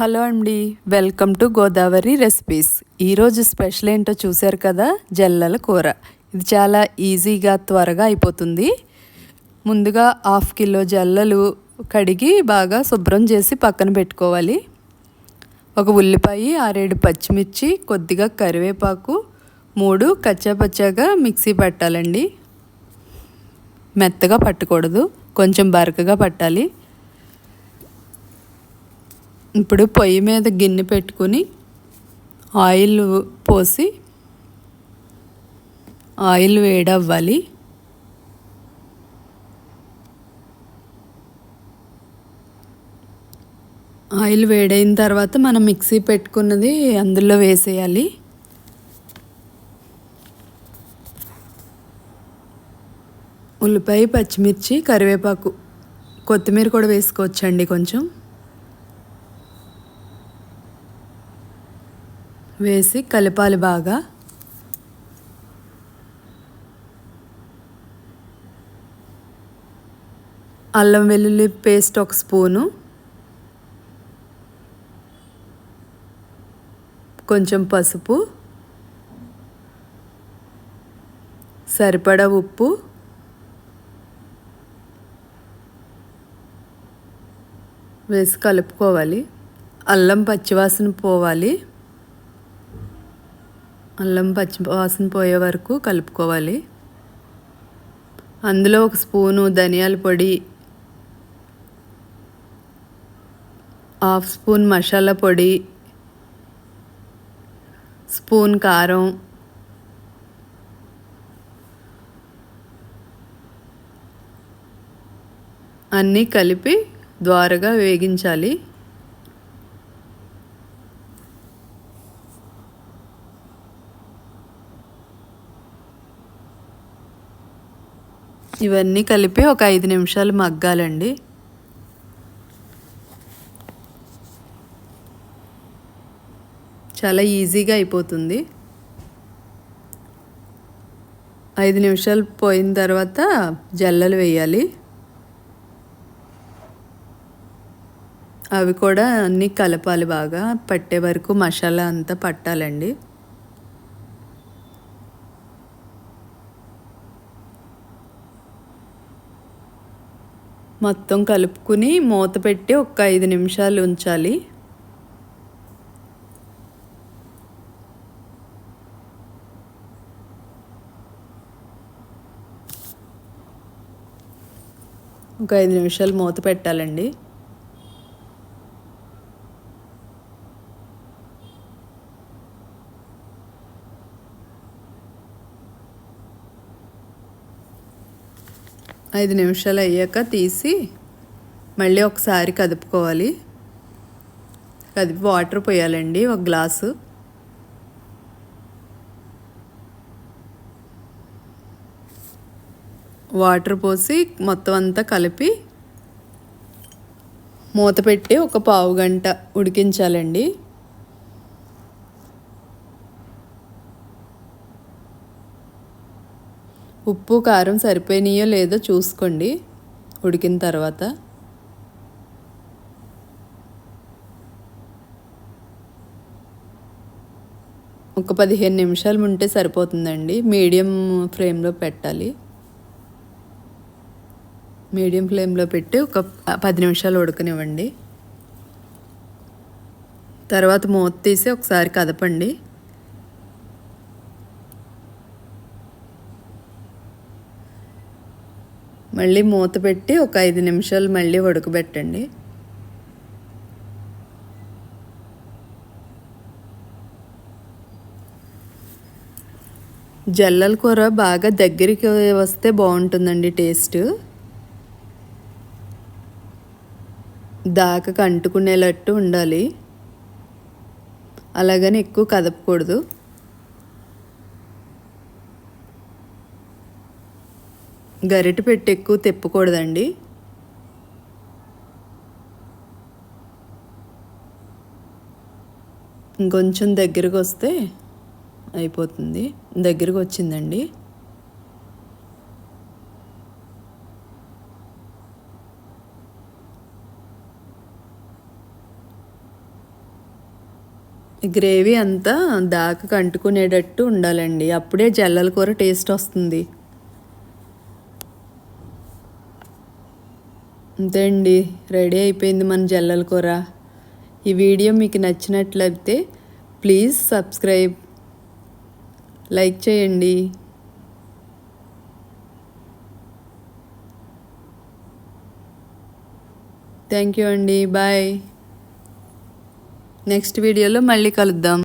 Hello అండి welcome to Godavari recipes. ఈరోజు special ఏంటో చూశారు కదా జల్లల కూర. ఇది చాలా ఈజీగా త్వరగా అయిపోతుంది. ముందుగా హాఫ్ కిలో జల్లలు కడిగి బాగా శుభ్రం చేసి పక్కన పెట్టుకోవాలి. ఒక ఉల్లిపాయ ఆరేడు పచ్చిమిర్చి కొద్దిగా కరివేపాకు మూడు కచ్చాపచ్చాగా మిక్సీ పట్టాలండి. మెత్తగా పట్టకూడదు కొంచెం బరకగా పట్టాలి. ఇప్పుడు పొయ్యి మీద గిన్నె పెట్టుకుని ఆయిల్ పోసి ఆయిల్ వేడవ్వాలి. ఆయిల్ వేడైన తర్వాత మనం మిక్సీ పెట్టుకున్నది అందులో వేసేయాలి. ఉల్లిపాయ పచ్చిమిర్చి కరివేపాకు కొత్తిమీర కూడా వేసుకోవచ్చండి కొంచెం. వేసి కలపాలి బాగా. అల్లం వెల్లుల్లి పేస్ట్ ఒక స్పూను. కొంచెం పసుపు. సరిపడా ఉప్పు. వేసి కలుపుకోవాలి. అల్లం పచ్చివాసన పోవాలి. అల్లం పచ్చి వాసన పోయే వరకు కలుపుకోవాలి. అందులో ఒక స్పూను ధనియాల పొడి హాఫ్ స్పూన్ మసాలా పొడి స్పూన్ కారం అన్నీ కలిపి ద్వారగా వేగించాలి. ఇవన్నీ కలిపి ఒక ఐదు నిమిషాలు మగ్గాలండి. చాలా ఈజీగా అయిపోతుంది. ఐదు నిమిషాలు పోయిన తర్వాత జల్లలు వేయాలి. అవి కూడా అన్నీ కలపాలి బాగా. పట్టే వరకు మసాలా అంతా పట్టాలండి. మొత్తం కలుపుకుని మూత పెట్టి ఒక ఐదు నిమిషాలు ఉంచాలి. ఒక ఐదు నిమిషాలు మూత పెట్టాలండి. ఐదు నిమిషాలు అయ్యాక తీసి మళ్ళీ ఒకసారి కదుపుకోవాలి. కదిపి వాటర్ పోయాలండి ఒక గ్లాసు. వాటర్ పోసి మొత్తం అంతా కలిపి మూత పెట్టి ఒక పావు గంట ఉడికించాలండి. ఉప్పు కారం సరిపోయినాయో లేదో చూసుకోండి. ఉడికిన తర్వాత ఒక పదిహేను నిమిషాలు ఉంటే సరిపోతుందండి. మీడియం ఫ్లేమ్లో పెట్టాలి. మీడియం ఫ్లేమ్లో పెట్టి ఒక పది నిమిషాలు ఉడకనివ్వండి. తర్వాత మూత తీసి ఒకసారి కదపండి. మళ్ళీ మూత పెట్టి ఒక ఐదు నిమిషాలు మళ్ళీ ఉడకబెట్టండి జల్లల కూర బాగా దగ్గరికి వస్తే బాగుంటుందండి టేస్ట్. దాకకు అంటుకునేటట్టు ఉండాలి. అలాగని ఎక్కువ కదపకూడదు. గరిటె పెట్టి ఎక్కువ తిప్పకూడదండి. ఇంకొంచెం దగ్గరకు వస్తే అయిపోతుంది. దగ్గరకు వచ్చిందండి గ్రేవీ అంతా దాకా అంటుకునేటట్టు ఉండాలండి. అప్పుడే జల్లల కూర టేస్ట్ వస్తుంది. అంతే అండి రెడీ అయిపోయింది మన జల్లల కూర. ఈ వీడియో మీకు నచ్చినట్లయితే ప్లీజ్ సబ్స్క్రైబ్ లైక్ చేయండి. థ్యాంక్ యూ అండి బాయ్. నెక్స్ట్ వీడియోలో మళ్ళీ కలుద్దాం.